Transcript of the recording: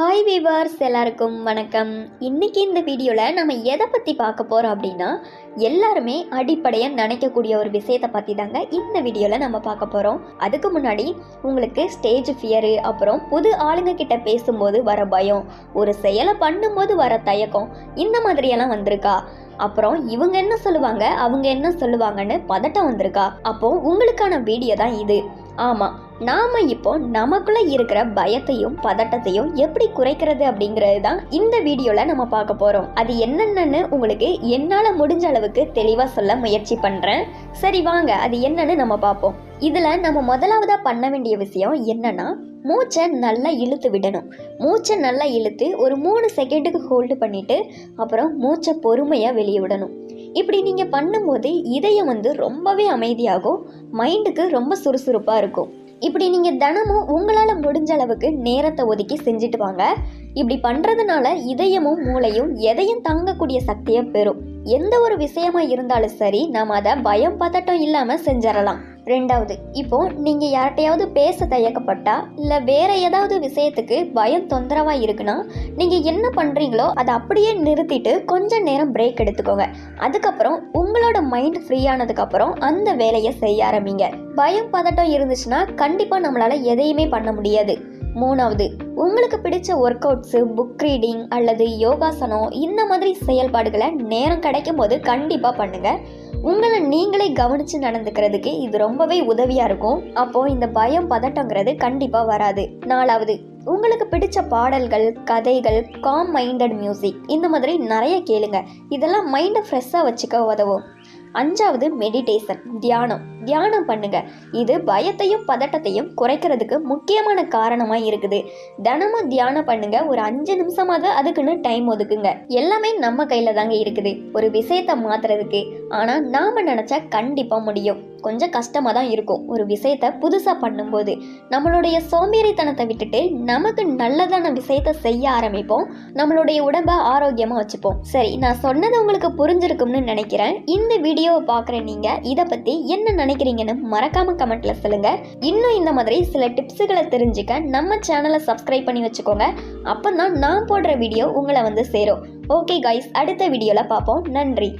Hi viewers எல்லாருக்கும் வணக்கம். இன்னைக்கு இந்த வீடியோவில் நம்ம எதை பற்றி பார்க்க போகிறோம் அப்படின்னா எல்லாருமே அடிப்படையாக நினைக்கக்கூடிய ஒரு விஷயத்தை பற்றி தாங்க இந்த வீடியோவில் நம்ம பார்க்க போகிறோம் அதுக்கு முன்னாடி உங்களுக்கு ஸ்டேஜ் ஃபியரு அப்புறம் புது ஆளுங்க கிட்ட பேசும்போது வர பயம் ஒரு செயலை பண்ணும்போது வர தயக்கம் இந்த மாதிரியெல்லாம் வந்திருக்கா? அப்புறம் இவங்க என்ன சொல்லுவாங்க அவங்க என்ன சொல்லுவாங்கன்னு பதட்டம் வந்திருக்கா? அப்போ உங்களுக்கான வீடியோ தான் இது. ஆமாம் நாம இப்போ நமக்குள்ள இருக்கிற பயத்தையும் பதட்டத்தையும் எப்படி குறைக்கிறது அப்படிங்கிறது தான் இந்த வீடியோல நம்ம பார்க்க போறோம். அது என்னென்னு உங்களுக்கு என்னால முடிஞ்ச அளவுக்கு தெளிவா சொல்ல முயற்சி பண்றேன். சரி வாங்க. அது என்னன்னு நம்ம பார்ப்போம். இதுல நம்ம முதலாவதா பண்ண வேண்டிய விஷயம் என்னன்னா மூச்சை நல்லா இழுத்து விடணும். மூச்சை நல்லா இழுத்து ஒரு மூணு செகண்டுக்கு ஹோல்டு பண்ணிட்டு அப்புறம் மூச்சை பொறுமையாக வெளியே விடணும். இப்படி நீங்கள் பண்ணும்போது இதயம் வந்து ரொம்பவே அமைதியாகும். மைண்டுக்கு ரொம்ப சுறுசுறுப்பாக இருக்கும். இப்படி நீங்கள் தினமும் உங்களால் முடிஞ்ச அளவுக்கு நேரத்தை ஒதுக்கி செஞ்சுட்டு வாங்க. இப்படி பண்ணுறதுனால இதயமும் மூளையும் எதையும் தாங்கக்கூடிய சக்தியை பெறும். எந்த ஒரு விஷயமா இருந்தாலும் சரி நாம் அதை பயம் பதட்டம் இல்லாமல் செஞ்சிடலாம். ரெண்டாவது இப்போ நீங்க யார்கிட்டையாவது பேச தயக்கப்பட்டா இல்ல வேற ஏதாவது விஷயத்துக்கு பயம் தொந்தரவா இருக்குன்னா நீங்க என்ன பண்றீங்களோ அதை அப்படியே நிறுத்திட்டு கொஞ்ச நேரம் பிரேக் எடுத்துக்கோங்க. அதுக்கப்புறம் உங்களோட மைண்ட் ஃப்ரீ ஆனதுக்கு அப்புறம் அந்த வேலையை செய்ய ஆரம்பிங்க. பயம் பதட்டம் இருந்துச்சுன்னா கண்டிப்பா நம்மளால எதையுமே பண்ண முடியாது. மூணாவது உங்களுக்கு பிடிச்ச ஒர்க் அவுட்ஸு புக் ரீடிங் அல்லது யோகாசனம் இந்த மாதிரி செயல்பாடுகளை நேரம் கிடைக்கும் போது கண்டிப்பாக பண்ணுங்கள் உங்களை நீங்களே கவனித்து நடந்துக்கிறதுக்கு இது ரொம்பவே உதவியாக இருக்கும். அப்போது இந்த பயம் பதட்டங்கிறது கண்டிப்பாக வராது. நாலாவது உங்களுக்கு பிடிச்ச பாடல்கள் கதைகள் காம் மைண்டட் மியூசிக் இந்த மாதிரி நிறைய கேளுங்க. இதெல்லாம் மைண்டை ஃப்ரெஷ்ஷாக வச்சுக்க உதவும். அஞ்சாவது மெடிடேஷன் தியானம். தியானம் பண்ணுங்க. இது பயத்தையும் பதட்டத்தையும் குறைக்கிறதுக்கு முக்கியமான காரணமாக இருக்குது. தினமும் தியானம் பண்ணுங்க. ஒரு அஞ்சு நிமிஷமாவது அதுக்குன்னு டைம் ஒதுக்குங்க. எல்லாமே நம்ம கையில் தாங்க இருக்குது. ஒரு விஷயத்தை மாத்துறதுக்கு. ஆனால் நாம் நினச்சா கண்டிப்பாக முடியும். கொஞ்சம் கஷ்டமாக தான் இருக்கும். ஒரு விஷயத்த புதுசாக பண்ணும்போது நம்மளுடைய சோம்பேறித்தனத்தை விட்டுட்டு நமக்கு நல்லதான விஷயத்த செய்ய ஆரம்பிப்போம். நம்மளுடைய உடம்பை ஆரோக்கியமாக வச்சுப்போம். சரி நான் சொன்னது உங்களுக்கு புரிஞ்சிருக்கும்னு நினைக்கிறேன். இந்த வீடியோவை பார்க்குற நீங்கள் இதை பற்றி என்ன நினைக்கிறீங்கன்னு மறக்காமல் கமெண்ட்டில் சொல்லுங்கள் இன்னும் இந்த மாதிரி சில டிப்ஸுகளை தெரிஞ்சுக்க நம்ம சேனலை சப்ஸ்கிரைப் பண்ணி வச்சுக்கோங்க. அப்போ தான் நான் போடுற வீடியோ உங்களை வந்து சேரும். ஓகே கைஸ் அடுத்த வீடியோவில் பார்ப்போம். நன்றி.